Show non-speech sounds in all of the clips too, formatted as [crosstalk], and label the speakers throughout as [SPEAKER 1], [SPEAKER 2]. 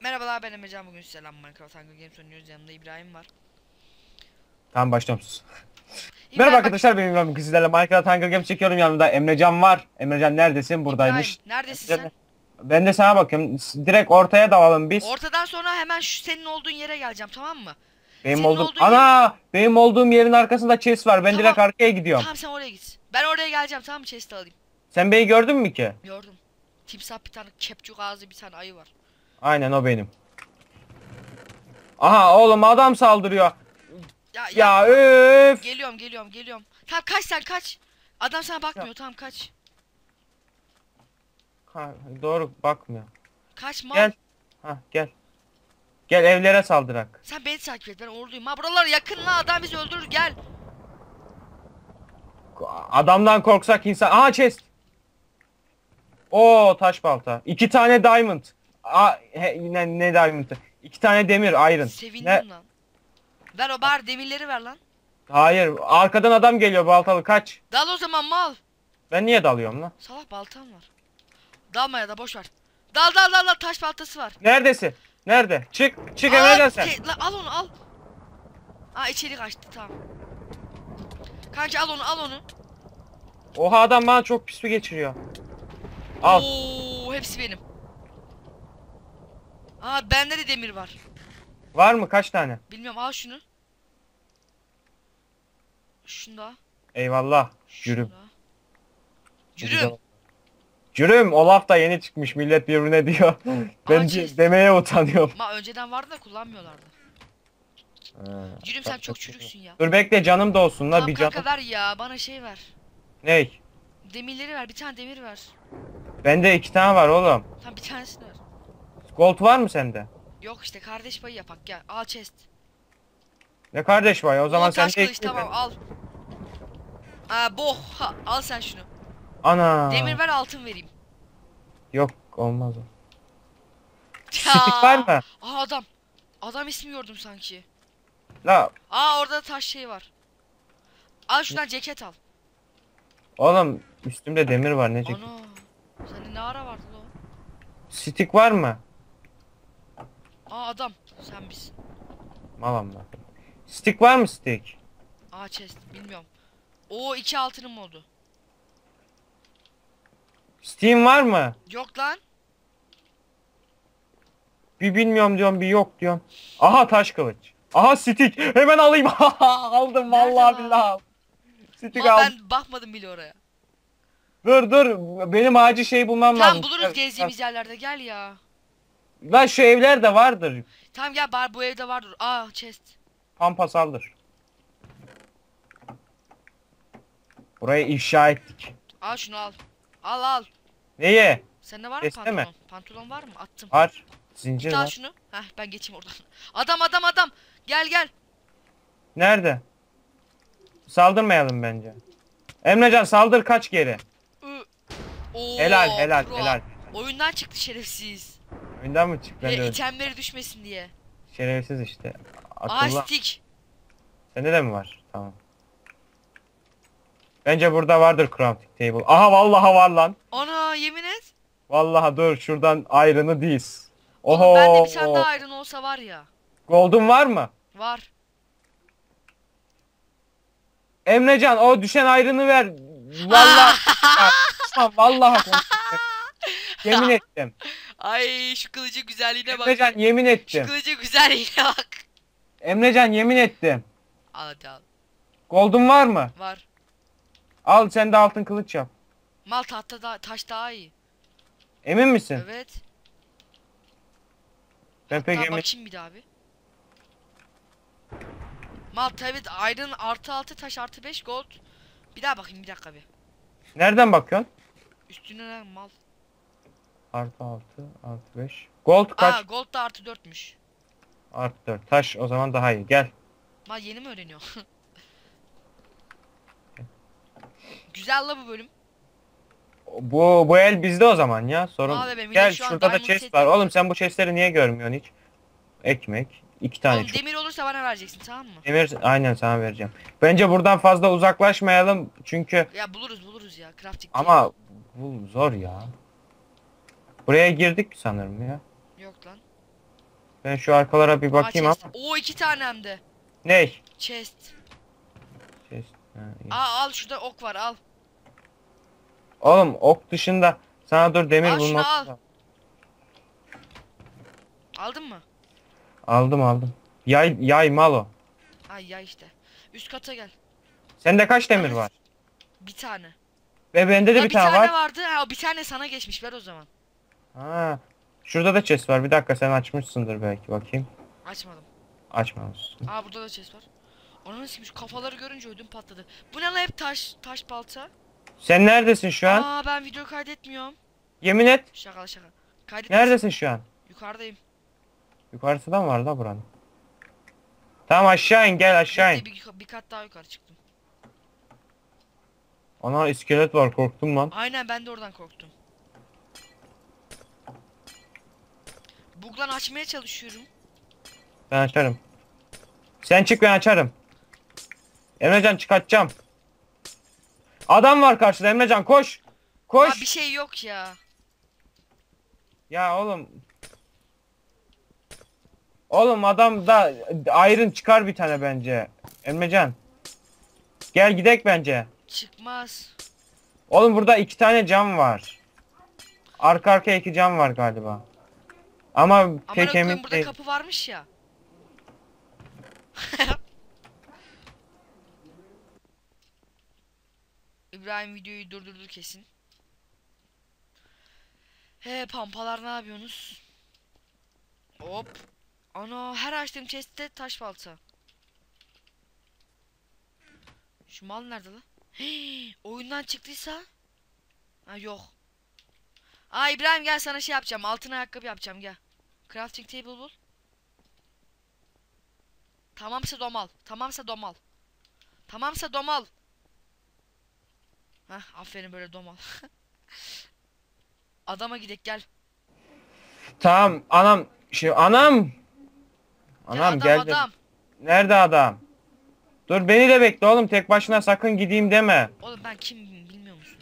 [SPEAKER 1] Merhabalar ben Emrecan bugün selam Minecraft Hunger Games oynuyoruz yanımda İbrahim var.
[SPEAKER 2] Tamam başlıyorum sus. [laughs]
[SPEAKER 1] İbrahim
[SPEAKER 2] Merhaba
[SPEAKER 1] bak-
[SPEAKER 2] arkadaşlar benim İbrahim Bugün sizlerle Minecraft Hunger Games çekiyorum yanımda Emrecan var. Emrecan neredesin? Buradaymış.
[SPEAKER 1] İbrahim, neredesin sen?
[SPEAKER 2] Ben de sana bakıyorum. S- Direkt ortaya dalalım biz.
[SPEAKER 1] Ortadan sonra hemen şu senin olduğun yere geleceğim tamam mı?
[SPEAKER 2] benim
[SPEAKER 1] senin
[SPEAKER 2] olduğum
[SPEAKER 1] olduğun
[SPEAKER 2] Ana benim olduğum yerin arkasında chest var. Ben
[SPEAKER 1] Tamam.
[SPEAKER 2] direkt arkaya gidiyorum.
[SPEAKER 1] Tamam sen oraya git. Ben oraya geleceğim tamam mı chest'i alayım.
[SPEAKER 2] Sen beni gördün mü ki?
[SPEAKER 1] Gördüm. Timsah bir tane kepçuk ağzı bir tane ayı var.
[SPEAKER 2] Aynen o benim. Aha oğlum adam saldırıyor.
[SPEAKER 1] Ya, ya.
[SPEAKER 2] Ya öf.
[SPEAKER 1] Geliyorum geliyorum geliyorum. Tamam kaç sen kaç. Adam sana bakmıyor tamam kaç.
[SPEAKER 2] Ha, doğru bakmıyor.
[SPEAKER 1] Kaç mal.
[SPEAKER 2] Gel. Ha gel. Gel evlere saldırak.
[SPEAKER 1] Sen beni takip et ben orduyum. Ha buralar yakın lan adam bizi öldürür gel.
[SPEAKER 2] Adamdan korksak insan. Aha chest. Oo taş balta. İki tane diamond. Aa, he, ne, ne diamond'ı? İki tane demir iron.
[SPEAKER 1] Sevindim
[SPEAKER 2] Ne?
[SPEAKER 1] lan. Ver o bari demirleri ver lan.
[SPEAKER 2] Hayır arkadan adam geliyor baltalı kaç.
[SPEAKER 1] Dal o zaman mal.
[SPEAKER 2] Ben niye dalıyorum lan?
[SPEAKER 1] Salak baltam var. Dalma ya da boş ver. Dal dal dal dal taş baltası var.
[SPEAKER 2] Neredesin? Nerede? Çık çık
[SPEAKER 1] Aa,
[SPEAKER 2] Emrecan sen.
[SPEAKER 1] ke- la, al onu al. Aa içeri kaçtı tamam. Kanka al onu al onu.
[SPEAKER 2] Oha adam bana çok pis bir geçiriyor. Al.
[SPEAKER 1] Oo hepsi benim. Aa bende de demir var.
[SPEAKER 2] Var mı kaç tane?
[SPEAKER 1] Bilmiyorum al şunu. Şunu da.
[SPEAKER 2] Eyvallah.
[SPEAKER 1] şunu da.
[SPEAKER 2] Bu güzel.
[SPEAKER 1] Cürüm.
[SPEAKER 2] Cürüm o laf da yeni çıkmış millet birbirine diyor. [laughs] ben
[SPEAKER 1] Aa, chest.
[SPEAKER 2] demeye utanıyorum.
[SPEAKER 1] Ma önceden vardı da kullanmıyorlardı. Cürüm sen çok çürüksün ya.
[SPEAKER 2] Dur bekle canım da olsun la
[SPEAKER 1] Tamam
[SPEAKER 2] bir
[SPEAKER 1] kanka
[SPEAKER 2] canım.
[SPEAKER 1] ver ya bana şey ver.
[SPEAKER 2] Ney?
[SPEAKER 1] Demirleri ver bir tane demir ver.
[SPEAKER 2] Bende iki tane var oğlum.
[SPEAKER 1] Tamam bir tanesini ver.
[SPEAKER 2] Gold var mı sende?
[SPEAKER 1] Yok işte kardeş payı yapak gel. Al chest.
[SPEAKER 2] Ne kardeş ya o zaman sen de
[SPEAKER 1] kılıç tamam al. Aa boh ha, al sen şunu.
[SPEAKER 2] Ana.
[SPEAKER 1] Demir ver altın vereyim.
[SPEAKER 2] Yok olmaz o. Stick var mı?
[SPEAKER 1] Aa adam. Adam ismi gördüm sanki.
[SPEAKER 2] La
[SPEAKER 1] Aa orada da taş şey var. Al şuradan ceket al.
[SPEAKER 2] oğlum üstümde demir var ne çek.
[SPEAKER 1] Ana. Sende ne ara vardı lan?
[SPEAKER 2] Stick var mı?
[SPEAKER 1] Aa adam. Sen misin?
[SPEAKER 2] Malam bak. Stick var mı stick?
[SPEAKER 1] Aa chest bilmiyorum. Oo iki altınım oldu.
[SPEAKER 2] Steam var mı?
[SPEAKER 1] Yok lan.
[SPEAKER 2] Bir bilmiyorum diyorum bir yok diyorum. Aha taş kılıç. Aha stick. Hemen alayım. [laughs] aldım
[SPEAKER 1] Nerede
[SPEAKER 2] vallahi
[SPEAKER 1] lan?
[SPEAKER 2] billahi. aldım. Stick
[SPEAKER 1] Ama
[SPEAKER 2] aldım.
[SPEAKER 1] ben bakmadım bile oraya.
[SPEAKER 2] Dur dur. Benim acil şey bulmam lazım.
[SPEAKER 1] Tamam buluruz gezdiğimiz yerlerde gel ya.
[SPEAKER 2] Lan şu evler de vardır.
[SPEAKER 1] Tamam gel bari bu evde vardır. Aa chest.
[SPEAKER 2] Pampa saldır. Burayı ifşa ettik.
[SPEAKER 1] Al şunu al. Al al.
[SPEAKER 2] Neye?
[SPEAKER 1] Sende var mı
[SPEAKER 2] Chest'te mi?
[SPEAKER 1] pantolon? Pantolon var mı? Attım.
[SPEAKER 2] Var. Zincir
[SPEAKER 1] Al
[SPEAKER 2] var.
[SPEAKER 1] şunu. Heh ben geçeyim oradan. [laughs] Adam adam adam. Gel gel.
[SPEAKER 2] Nerede? Saldırmayalım bence. Emrecan saldır kaç geri.
[SPEAKER 1] Oo,
[SPEAKER 2] Helal helal
[SPEAKER 1] pro.
[SPEAKER 2] helal.
[SPEAKER 1] Oyundan çıktı şerefsiz.
[SPEAKER 2] Önden mi çık? Ben
[SPEAKER 1] He,
[SPEAKER 2] de öyle.
[SPEAKER 1] itemleri düşmesin diye.
[SPEAKER 2] Şerefsiz işte.
[SPEAKER 1] Aa
[SPEAKER 2] Akıllı.
[SPEAKER 1] stick.
[SPEAKER 2] Sende de mi var? Tamam. Bence burada vardır crafting table. Aha vallahi var lan.
[SPEAKER 1] Ana yemin et.
[SPEAKER 2] Vallahi dur şuradan ayrını diz.
[SPEAKER 1] Oğlum
[SPEAKER 2] Oho.
[SPEAKER 1] bende bir tane daha iron olsa var ya.
[SPEAKER 2] Golden var mı?
[SPEAKER 1] Var.
[SPEAKER 2] Emrecan o düşen ayrını ver. Vallahi. Ya, vallahi. Yemin ettim.
[SPEAKER 1] Ay şu kılıcın güzelliğine bak.
[SPEAKER 2] Emrecan yemin
[SPEAKER 1] Şu
[SPEAKER 2] ettim.
[SPEAKER 1] kılıcın güzelliğine bak.
[SPEAKER 2] Emrecan yemin ettim.
[SPEAKER 1] Al hadi al.
[SPEAKER 2] Golden var mı?
[SPEAKER 1] Var.
[SPEAKER 2] Al sen de altın kılıç yap.
[SPEAKER 1] Mal tahta da taş daha iyi.
[SPEAKER 2] Emin misin?
[SPEAKER 1] Evet.
[SPEAKER 2] Ben pek emin.
[SPEAKER 1] bakayım bir daha bir. Mal evet iron artı 6 taş artı 5 gold. Bir daha bakayım bir dakika bir.
[SPEAKER 2] Nereden bakıyorsun?
[SPEAKER 1] Üstüne ne mal.
[SPEAKER 2] Artı 6, artı 5. Gold kaç?
[SPEAKER 1] Aa gold da artı 4'müş.
[SPEAKER 2] Artı 4. Taş o zaman daha iyi. Gel.
[SPEAKER 1] Mal yeni mi öğreniyor? [laughs] Güzel la bu bölüm.
[SPEAKER 2] Bu bu el bizde o zaman ya. Sorun.
[SPEAKER 1] Abi
[SPEAKER 2] Gel
[SPEAKER 1] şu an
[SPEAKER 2] şurada da
[SPEAKER 1] diamond
[SPEAKER 2] chest
[SPEAKER 1] set
[SPEAKER 2] var. Oğlum sen bu chestleri niye görmüyorsun hiç? Ekmek. iki tane
[SPEAKER 1] Oğlum
[SPEAKER 2] çok.
[SPEAKER 1] demir olursa bana vereceksin tamam mı?
[SPEAKER 2] Demir aynen sana vereceğim. Bence buradan fazla uzaklaşmayalım çünkü
[SPEAKER 1] Ya buluruz buluruz ya crafting.
[SPEAKER 2] ama bu zor ya. Buraya girdik sanırım ya.
[SPEAKER 1] Yok lan.
[SPEAKER 2] Ben şu arkalara bir
[SPEAKER 1] Aa,
[SPEAKER 2] bakayım
[SPEAKER 1] chest.
[SPEAKER 2] ama.
[SPEAKER 1] Oo iki tane hem de.
[SPEAKER 2] Ney?
[SPEAKER 1] Chest.
[SPEAKER 2] Chest, ha, iyi.
[SPEAKER 1] Aa al şurada ok var al.
[SPEAKER 2] Oğlum ok dışında sana dur demir
[SPEAKER 1] Al şunu
[SPEAKER 2] bulmak
[SPEAKER 1] al.
[SPEAKER 2] lazım.
[SPEAKER 1] Aldın mı?
[SPEAKER 2] Aldım aldım. Yay yay mal o.
[SPEAKER 1] Ay ya işte. Üst kata gel.
[SPEAKER 2] Sende kaç demir var?
[SPEAKER 1] Bir tane.
[SPEAKER 2] Ve bende de
[SPEAKER 1] Ha,
[SPEAKER 2] bir tane var.
[SPEAKER 1] vardı. Ha, o bir tane sana geçmiş. Ver o zaman.
[SPEAKER 2] Ha. Şurada da chest var. Bir dakika sen açmışsındır belki bakayım.
[SPEAKER 1] Açmadım.
[SPEAKER 2] Açmamışsın.
[SPEAKER 1] Aa burada da chest var. Ona nasıl şu kafaları görünce ödüm patladı. Bu ne lan hep taş taş balta?
[SPEAKER 2] Sen neredesin şu an?
[SPEAKER 1] Aa ben video kaydetmiyorum.
[SPEAKER 2] Yemin et.
[SPEAKER 1] Şaka şaka. Kaydet.
[SPEAKER 2] Neredesin şu an?
[SPEAKER 1] Yukarıdayım.
[SPEAKER 2] Yukarısı da mı var da buranın? Tamam aşağı in gel aşağı in.
[SPEAKER 1] Bir, bir, bir kat daha yukarı çıktım.
[SPEAKER 2] Ana iskelet var korktum lan.
[SPEAKER 1] Aynen ben de oradan korktum. Buglan açmaya çalışıyorum.
[SPEAKER 2] Ben açarım. Sen çık ben açarım. Emrecan çıkartacağım. Adam var karşıda Emrecan koş. Koş.
[SPEAKER 1] Aa bir şey yok ya.
[SPEAKER 2] Ya oğlum. Oğlum adam da ayrın çıkar bir tane bence. Emrecan. Gel gidek bence.
[SPEAKER 1] Çıkmaz.
[SPEAKER 2] Oğlum burada iki tane cam var. Arka arkaya iki cam var galiba. Ama pek
[SPEAKER 1] koyayım
[SPEAKER 2] emin
[SPEAKER 1] burada
[SPEAKER 2] değil.
[SPEAKER 1] kapı varmış ya. [laughs] İbrahim videoyu durdurdu kesin. He pampalar ne yapıyorsunuz? Hop. Ana her açtığım chest'te taş balta. Şu mal nerede lan? Hii, [gasps] oyundan çıktıysa? Ha yok. Aa İbrahim gel sana şey yapacağım. Altın ayakkabı yapacağım gel. Crafting table bul. Tamamsa domal. Tamamsa domal. Tamamsa domal. Heh aferin böyle domal. [laughs] Adama gidek gel.
[SPEAKER 2] Tamam anam. Şey anam. Anam
[SPEAKER 1] adam
[SPEAKER 2] geldi.
[SPEAKER 1] adam.
[SPEAKER 2] Nerede adam? Dur beni de bekle oğlum tek başına sakın gideyim deme.
[SPEAKER 1] Oğlum ben kim bilmiyor musun?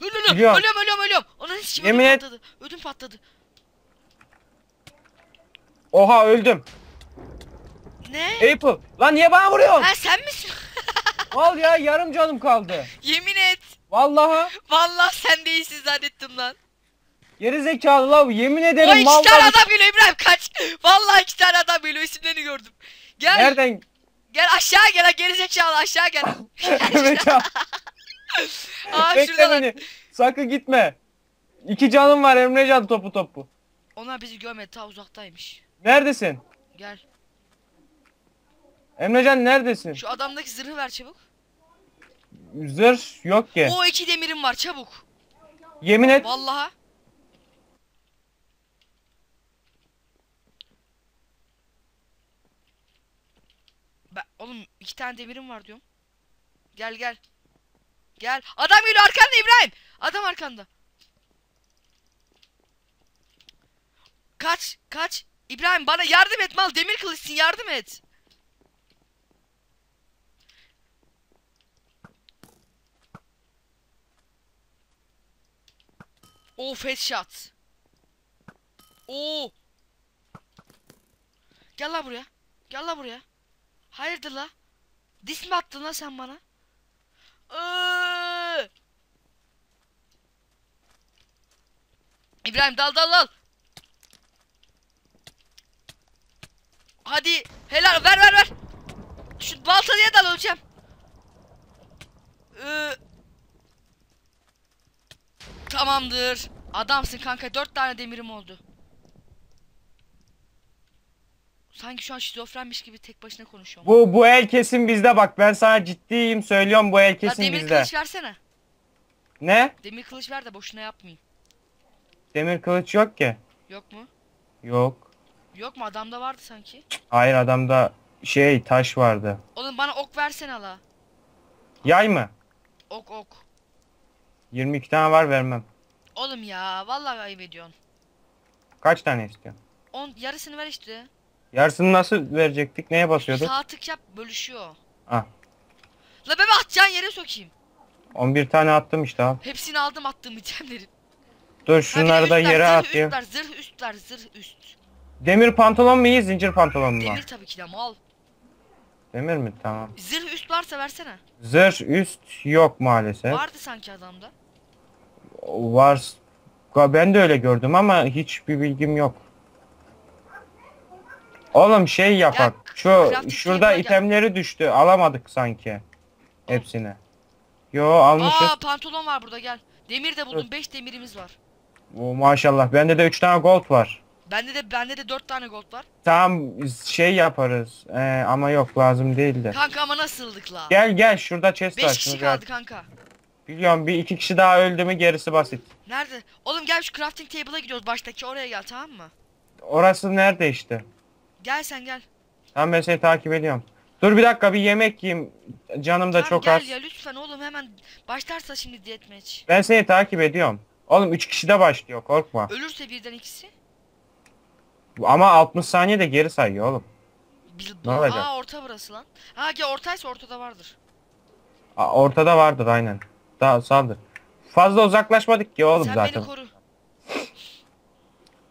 [SPEAKER 1] Ölüyorum, ölüyorum, ölüyorum, ölüyorum. Onun
[SPEAKER 2] Yemin
[SPEAKER 1] ödüm
[SPEAKER 2] et.
[SPEAKER 1] patladı. Ödüm patladı.
[SPEAKER 2] Oha öldüm.
[SPEAKER 1] Ne?
[SPEAKER 2] Apple. Lan niye bana vuruyorsun?
[SPEAKER 1] Ha sen misin? [laughs]
[SPEAKER 2] Al ya yarım canım kaldı.
[SPEAKER 1] Yemin et.
[SPEAKER 2] Vallahi.
[SPEAKER 1] Vallahi sen değilsin zannettim lan.
[SPEAKER 2] Geri zekalı la yemin ederim
[SPEAKER 1] O iki
[SPEAKER 2] mal
[SPEAKER 1] tane adam geliyor İbrahim kaç. Vallahi iki tane adam geliyor isimlerini gördüm. Gel
[SPEAKER 2] Nereden?
[SPEAKER 1] gel aşağı gel geri zekalı aşağı gel. [laughs]
[SPEAKER 2] Emrecan [laughs]
[SPEAKER 1] Aa
[SPEAKER 2] bekle
[SPEAKER 1] şuradalar.
[SPEAKER 2] beni. Sakın gitme. İki canım var Emrecan topu topu.
[SPEAKER 1] Onlar bizi görmedi ta uzaktaymış.
[SPEAKER 2] Neredesin?
[SPEAKER 1] Gel.
[SPEAKER 2] Emrecan neredesin?
[SPEAKER 1] Şu adamdaki zırhı ver çabuk.
[SPEAKER 2] Zırh yok ki.
[SPEAKER 1] O iki demirim var çabuk.
[SPEAKER 2] Yemin et.
[SPEAKER 1] Vallahi. Ben, oğlum iki tane demirim var diyorum. Gel gel. Gel. Adam geliyor arkanda İbrahim. Adam arkanda. Kaç kaç. İbrahim bana yardım et mal demir kılıçsın yardım et. Of headshot. Oo. Gel la buraya. Gel la buraya. Hayırdır la? Dis mi attın la sen bana? Iıı. İbrahim dal dal dal. Hadi helal ver ver ver. Şu baltalıya dal öleceğim. Iıı. Tamamdır. Adamsın kanka. Dört tane demirim oldu. Sanki şu an şizofrenmiş gibi tek başına konuşuyorum.
[SPEAKER 2] Bu bu el kesin bizde bak ben sana ciddiyim söylüyorum bu el kesin
[SPEAKER 1] demir
[SPEAKER 2] bizde.
[SPEAKER 1] kılıç versene.
[SPEAKER 2] Ne?
[SPEAKER 1] Demir kılıç ver de boşuna yapmayayım.
[SPEAKER 2] Demir kılıç yok ki.
[SPEAKER 1] Yok mu?
[SPEAKER 2] Yok.
[SPEAKER 1] Yok mu? Adamda vardı sanki.
[SPEAKER 2] Hayır adamda şey taş vardı.
[SPEAKER 1] Oğlum bana ok versene la.
[SPEAKER 2] Yay mı?
[SPEAKER 1] Ok ok.
[SPEAKER 2] 22 tane var vermem.
[SPEAKER 1] Oğlum ya vallahi ayıp ediyorsun.
[SPEAKER 2] Kaç tane istiyorsun?
[SPEAKER 1] On yarısını ver işte.
[SPEAKER 2] Yarısını nasıl verecektik? Neye basıyorduk?
[SPEAKER 1] Sağ tık yap bölüşüyor.
[SPEAKER 2] Ah.
[SPEAKER 1] La bebe atacağın yere sokayım.
[SPEAKER 2] 11 tane attım işte abi.
[SPEAKER 1] Hepsini aldım attığım itemleri.
[SPEAKER 2] Dur şunları da
[SPEAKER 1] üst ver,
[SPEAKER 2] yere
[SPEAKER 1] zırh
[SPEAKER 2] atayım.
[SPEAKER 1] Üst ver, zırh üst ver, zırh üst.
[SPEAKER 2] Demir pantolon mu iyi zincir pantolon mu?
[SPEAKER 1] Demir tabii ki de mal.
[SPEAKER 2] Demir mi? Tamam.
[SPEAKER 1] Zırh üst varsa versene.
[SPEAKER 2] Zırh üst yok maalesef.
[SPEAKER 1] Vardı sanki adamda.
[SPEAKER 2] Var. Ben de öyle gördüm ama hiçbir bilgim yok. Oğlum şey yapak. Şu
[SPEAKER 1] crafting
[SPEAKER 2] şurada
[SPEAKER 1] table'a gel.
[SPEAKER 2] itemleri düştü. Alamadık sanki. Hepsini. Yo almışız.
[SPEAKER 1] Aa pantolon var burada gel. Demir de buldum. 5 demirimiz var.
[SPEAKER 2] Oo, maşallah. Bende de 3 tane gold var.
[SPEAKER 1] Bende de bende de 4 tane gold var.
[SPEAKER 2] Tamam şey yaparız. Ee, ama yok lazım değil de.
[SPEAKER 1] Kanka ama nasıldık la?
[SPEAKER 2] Gel gel şurada chest
[SPEAKER 1] 5
[SPEAKER 2] var.
[SPEAKER 1] kişi
[SPEAKER 2] şunu gel.
[SPEAKER 1] kaldı kanka.
[SPEAKER 2] Biliyorum bir iki kişi daha öldü mü gerisi basit.
[SPEAKER 1] Nerede? Oğlum gel şu crafting table'a gidiyoruz. Baştaki oraya gel tamam mı?
[SPEAKER 2] Orası nerede işte?
[SPEAKER 1] Gel sen gel.
[SPEAKER 2] Tamam ben seni takip ediyorum. Dur bir dakika bir yemek yiyeyim. Canım da
[SPEAKER 1] Tamam
[SPEAKER 2] çok
[SPEAKER 1] gel
[SPEAKER 2] az.
[SPEAKER 1] ya lütfen oğlum hemen başlarsa şimdi diyet match.
[SPEAKER 2] Ben seni takip ediyorum. Oğlum 3 kişi de başlıyor korkma.
[SPEAKER 1] Ölürse birden ikisi.
[SPEAKER 2] Ama 60 saniye de geri sayıyor oğlum.
[SPEAKER 1] Bil
[SPEAKER 2] Ne olacak?
[SPEAKER 1] Aa orta burası lan. Ha gel ortaysa ortada vardır.
[SPEAKER 2] Aa, ortada vardır aynen. Daha saldır. Fazla uzaklaşmadık ki oğlum
[SPEAKER 1] sen
[SPEAKER 2] zaten.
[SPEAKER 1] beni koru.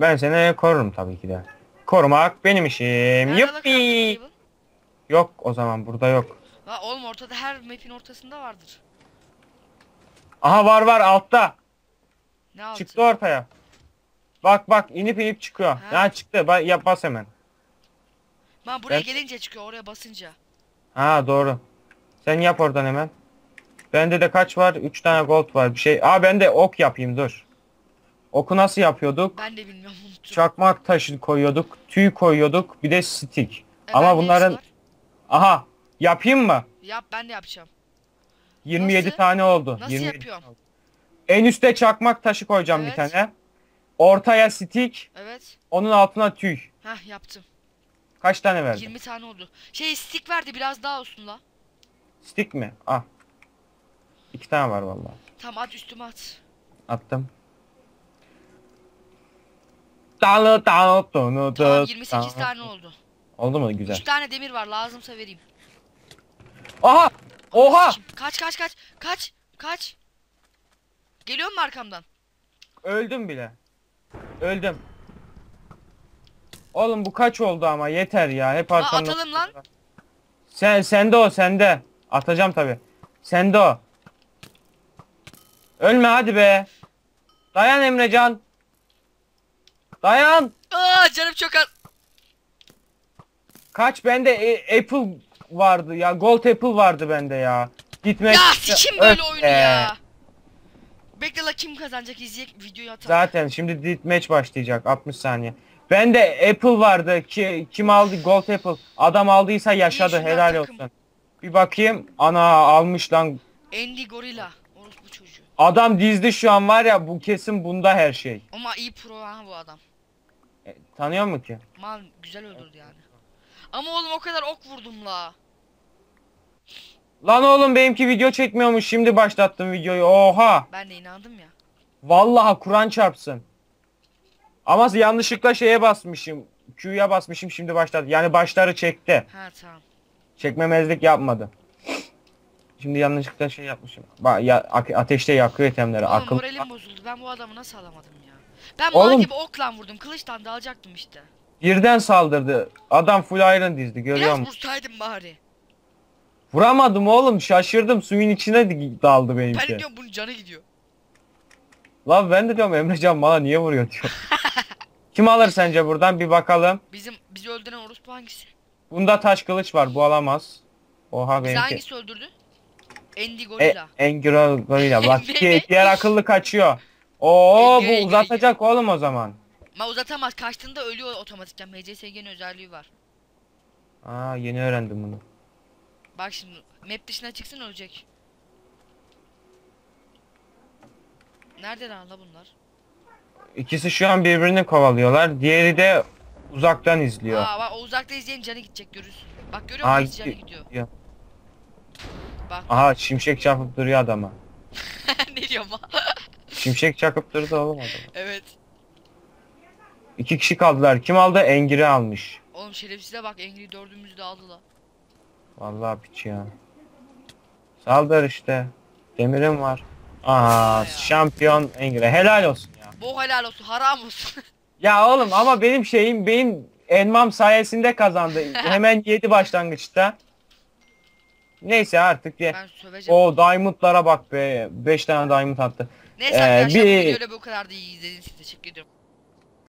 [SPEAKER 2] Ben seni korurum tabii ki de. Korumak benim işim. Yuppi. Yok o zaman burada yok.
[SPEAKER 1] Ha oğlum ortada her map'in ortasında vardır.
[SPEAKER 2] Aha var var altta.
[SPEAKER 1] Ne altı?
[SPEAKER 2] Çıktı ortaya. Bak bak inip inip çıkıyor.
[SPEAKER 1] Ha.
[SPEAKER 2] Ha, çıktı. Ba- yap bas hemen.
[SPEAKER 1] Ben buraya
[SPEAKER 2] Ben-
[SPEAKER 1] gelince çıkıyor oraya basınca.
[SPEAKER 2] Ha doğru. Sen yap oradan hemen. Bende de kaç var? 3 tane gold var. Bir şey. Aa ben de ok yapayım dur. Oku nasıl yapıyorduk?
[SPEAKER 1] Ben de bilmiyorum unuttum.
[SPEAKER 2] Çakmak taşı koyuyorduk. Tüy koyuyorduk. Bir de stick.
[SPEAKER 1] E,
[SPEAKER 2] Ama
[SPEAKER 1] bende
[SPEAKER 2] bunların
[SPEAKER 1] var.
[SPEAKER 2] aha yapayım mı?
[SPEAKER 1] Yap ben de yapacağım.
[SPEAKER 2] 27
[SPEAKER 1] Nasıl?
[SPEAKER 2] tane oldu.
[SPEAKER 1] Nasıl
[SPEAKER 2] 27
[SPEAKER 1] yapıyorsun?
[SPEAKER 2] oldu. En üste çakmak taşı koyacağım bir
[SPEAKER 1] Evet.
[SPEAKER 2] tane. Ortaya stick,
[SPEAKER 1] Evet.
[SPEAKER 2] onun altına tüy.
[SPEAKER 1] Hah yaptım.
[SPEAKER 2] Kaç tane verdin?
[SPEAKER 1] 20 tane oldu. Şey stick verdi biraz daha olsun la.
[SPEAKER 2] Stick mi? Ah. İki tane var vallahi.
[SPEAKER 1] Tamam at üstüme at.
[SPEAKER 2] Attım. Dalı dalı donu
[SPEAKER 1] Tamam
[SPEAKER 2] dı-
[SPEAKER 1] 28
[SPEAKER 2] dalı.
[SPEAKER 1] tane oldu.
[SPEAKER 2] Oldu mu? Güzel.
[SPEAKER 1] 3 tane demir var lazımsa vereyim.
[SPEAKER 2] Aha! Oha!
[SPEAKER 1] Kaç kaç kaç kaç kaç. Geliyor mu arkamdan?
[SPEAKER 2] Öldüm bile. Öldüm. Oğlum bu kaç oldu ama yeter ya. Hep arkamda.
[SPEAKER 1] atalım lan.
[SPEAKER 2] Sen sende o sende. Atacağım tabi. Sende o. Ölme hadi be. Dayan Emrecan. Dayan.
[SPEAKER 1] Aa canım çok az.
[SPEAKER 2] Kaç bende e- Apple vardı ya. Gold Apple vardı bende ya. Gitmek.
[SPEAKER 1] Ya sikim böyle oyunu ya. Bekle la kim kazanacak izleyek videoyu atalım.
[SPEAKER 2] Zaten şimdi deathmatch başlayacak 60 saniye. Bende Apple vardı ki kim aldı Gold Apple. Adam aldıysa yaşadı helal
[SPEAKER 1] takım.
[SPEAKER 2] olsun. Bir bakayım ana almış lan.
[SPEAKER 1] Andy Gorilla. Orospu çocuğu.
[SPEAKER 2] Adam dizdi şu an var ya bu kesin bunda her şey.
[SPEAKER 1] Ama iyi pro ha bu adam.
[SPEAKER 2] E, tanıyor mu ki?
[SPEAKER 1] Mal güzel öldürdü yani. Ama oğlum o kadar ok vurdum la.
[SPEAKER 2] Lan oğlum benimki video çekmiyormuş şimdi başlattım videoyu oha.
[SPEAKER 1] Ben de inandım ya.
[SPEAKER 2] Vallahi Kur'an çarpsın. Ama yanlışlıkla şeye basmışım. Q'ya basmışım şimdi başladı. Yani başları çekti.
[SPEAKER 1] Ha tamam.
[SPEAKER 2] Çekmemezlik yapmadı. Şimdi yanlışlıkla şey yapmışım. Bak ya, ate- ateşte yakıyor itemleri.
[SPEAKER 1] Oğlum
[SPEAKER 2] Akıl.
[SPEAKER 1] moralim bozuldu. Ben bu adamı nasıl alamadım ya? Ben mal gibi okla vurdum. Kılıçtan da alacaktım işte.
[SPEAKER 2] Birden saldırdı. Adam full iron dizdi görüyor
[SPEAKER 1] Biraz
[SPEAKER 2] musun?
[SPEAKER 1] vursaydım bari.
[SPEAKER 2] Vuramadım oğlum şaşırdım. Suyun içine daldı
[SPEAKER 1] Ben
[SPEAKER 2] benimki.
[SPEAKER 1] de diyorum bunun canı gidiyor.
[SPEAKER 2] Lan ben de diyorum Emrecan bana niye vuruyor diyor. [laughs] Kim alır sence buradan bir bakalım.
[SPEAKER 1] Bizim bizi öldüren orospu hangisi?
[SPEAKER 2] Bunda taş kılıç var bu alamaz. Oha
[SPEAKER 1] Bizi
[SPEAKER 2] benimki.
[SPEAKER 1] hangisi öldürdü? Andy
[SPEAKER 2] E,
[SPEAKER 1] Gorilla.
[SPEAKER 2] Engiro gorilla. [laughs] Bak ki diğer akıllı kaçıyor. Oo
[SPEAKER 1] Engiro,
[SPEAKER 2] bu
[SPEAKER 1] Engiro.
[SPEAKER 2] uzatacak oğlum o zaman.
[SPEAKER 1] Ma uzatamaz. Kaçtığında ölüyor otomatikten. MCSG'nin özelliği var.
[SPEAKER 2] Aa yeni öğrendim bunu.
[SPEAKER 1] Bak şimdi map dışına çıksın ölecek. Nerede lan la bunlar?
[SPEAKER 2] İkisi şu an birbirini kovalıyorlar. Diğeri de uzaktan izliyor.
[SPEAKER 1] Aa bak o uzakta izleyen canı gidecek görürsün. Bak görüyor
[SPEAKER 2] Aa,
[SPEAKER 1] musun? Canı
[SPEAKER 2] gidiyor.
[SPEAKER 1] gidiyor. Bak
[SPEAKER 2] Aha şimşek çakıp duruyor adama. [laughs]
[SPEAKER 1] ne diyorum? [laughs]
[SPEAKER 2] Şimşek çakıp durdu oğlum adama.
[SPEAKER 1] evet.
[SPEAKER 2] İki kişi kaldılar. Kim aldı? Engir'i almış.
[SPEAKER 1] Oğlum şerefsize bak Angry dördümüzü de aldı la.
[SPEAKER 2] Vallahi piç ya. Saldır işte. Demirim var.
[SPEAKER 1] Ya.
[SPEAKER 2] şampiyon Engir'e. Helal olsun ya.
[SPEAKER 1] Bu helal olsun haram olsun. [laughs]
[SPEAKER 2] Ya oğlum ama benim şeyim benim elmam sayesinde kazandı. [laughs] Hemen yedi başlangıçta. Neyse artık ye. O diamondlara bak be. 5 tane diamond attı.
[SPEAKER 1] Neyse
[SPEAKER 2] Ee,
[SPEAKER 1] arkadaşlar bu
[SPEAKER 2] bir-
[SPEAKER 1] videoda bu kadar da iyi izlediğiniz için teşekkür ediyorum.